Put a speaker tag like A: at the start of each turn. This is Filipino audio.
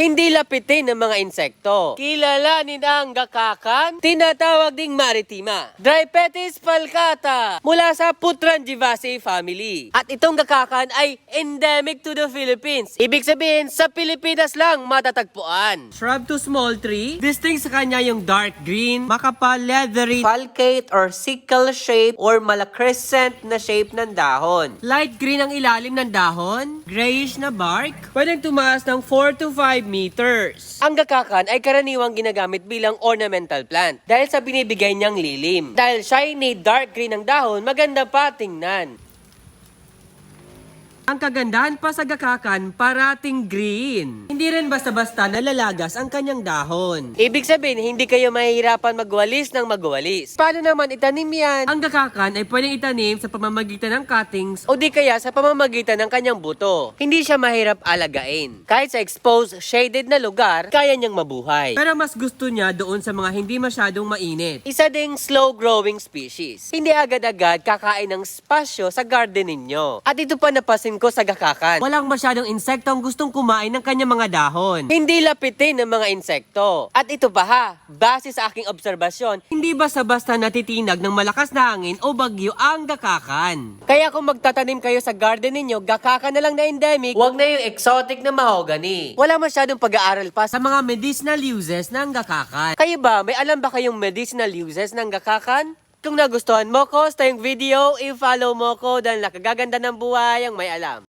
A: hindi lapitin ng mga insekto. Kilalanin ang gakakan, tinatawag ding maritima. Drypetis falcata, mula sa Putrangivaceae family. At itong gakakan ay endemic to the Philippines. Ibig sabihin, sa Pilipinas lang matatagpuan. Shrub to small tree, distinct sa kanya yung dark green, makapal, leathery, falcate or sickle shape or malacrescent na shape ng dahon. Light green ang ilalim ng dahon, grayish na bark, pwedeng tumaas ng 4 to 5 meters. Ang gakakan ay karaniwang ginagamit bilang ornamental plant dahil sa binibigay niyang lilim. Dahil shiny dark green ang dahon, maganda pa tingnan. Ang kagandahan pa sa gakakan, parating green. Hindi rin basta-basta nalalagas ang kanyang dahon. Ibig sabihin, hindi kayo mahihirapan magwalis ng magwalis. Paano naman itanim yan? Ang gakakan ay pwedeng itanim sa pamamagitan ng cuttings o di kaya sa pamamagitan ng kanyang buto. Hindi siya mahirap alagain. Kahit sa exposed, shaded na lugar, kaya niyang mabuhay. Pero mas gusto niya doon sa mga hindi masyadong mainit. Isa ding slow-growing species. Hindi agad-agad kakain ng spasyo sa garden ninyo. At ito pa napasin ko sa gakakan. Walang masyadong insektong gustong kumain ng kanyang mga dahon. Hindi lapitin ng mga insekto. At ito pa ha, base sa aking obserbasyon, hindi basta-basta natitinag ng malakas na hangin o bagyo ang gakakan. Kaya kung magtatanim kayo sa garden ninyo, gakakan na lang na endemic, wag na yung exotic na mahogany. Wala masyadong pag-aaral pa sa mga medicinal uses ng gakakan. Kayo ba, may alam ba kayong medicinal uses ng gakakan? Kung nagustuhan mo ko sa yung video, i-follow mo ko dahil nakagaganda ng buhay ang may alam.